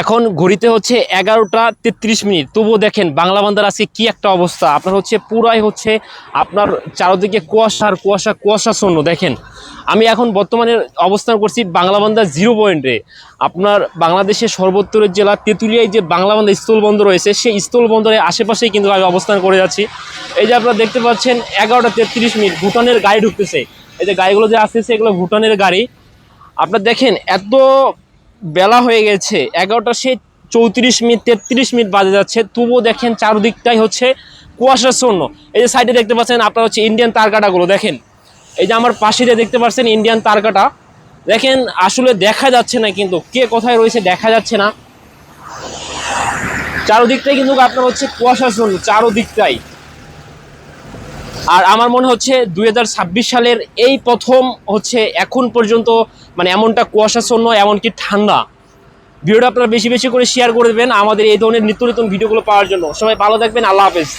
এখন ঘড়িতে হচ্ছে এগারোটা তেত্রিশ মিনিট। তবুও দেখেন, বাংলা বান্দার আজকে কি একটা অবস্থা। আপনার হচ্ছে পুরাই হচ্ছে আপনার চারদিকে কুয়াশা আর কুয়াশা কুয়াশাচ্ছন্ন দেখেন, আমি এখন বর্তমানে অবস্থান করছি বাংলা বান্দার জিরো পয়েন্টে। আপনার বাংলাদেশের সর্বোত্তরের জেলা তেঁতুলিয়ায় যে বাংলা বান্দা স্থলবন্দর রয়েছে, সেই স্থল স্থলবন্দরের আশেপাশেই কিন্তু আমি অবস্থান করে যাচ্ছি। এই যে আপনারা দেখতে পাচ্ছেন, এগারোটা তেত্রিশ মিনিট ভুটানের গাড়ি ঢুকতেছে। এই যে গাড়িগুলো যে আসতেছে, এগুলো ভুটানের গাড়ি। আপনার দেখেন, এত বেলা হয়ে গেছে, এগারোটা সে চৌত্রিশ মিনিট, তেত্রিশ মিনিট বাজে যাচ্ছে। তবুও দেখেন চারদিকটাই হচ্ছে কুয়াশার কুয়াশাচ্ছন্ন এই যে সাইডে দেখতে পাচ্ছেন, আপনার হচ্ছে ইন্ডিয়ান তারকাটাগুলো দেখেন। এই যে আমার পাশে যে দেখতে পাচ্ছেন ইন্ডিয়ান তারকাটা, দেখেন আসলে দেখা যাচ্ছে না কিন্তু, কে কোথায় রয়েছে দেখা যাচ্ছে না। চারদিকটাই কিন্তু আপনার হচ্ছে কুয়াশার কুয়াশাচ্ছন্ন চারদিকটাই। আর আমার মনে হচ্ছে দুই হাজার ছাব্বিশ সালের এই প্রথম হচ্ছে এখন পর্যন্ত মানে এমনটা কুয়াশাচ্ছন্ন, এমনকি ঠান্ডা। ভিডিওটা আপনারা বেশি বেশি করে শেয়ার করে দেবেন আমাদের এই ধরনের নিত্য নতুন ভিডিওগুলো পাওয়ার জন্য। সবাই ভালো থাকবেন, আল্লাহ হাফেজ।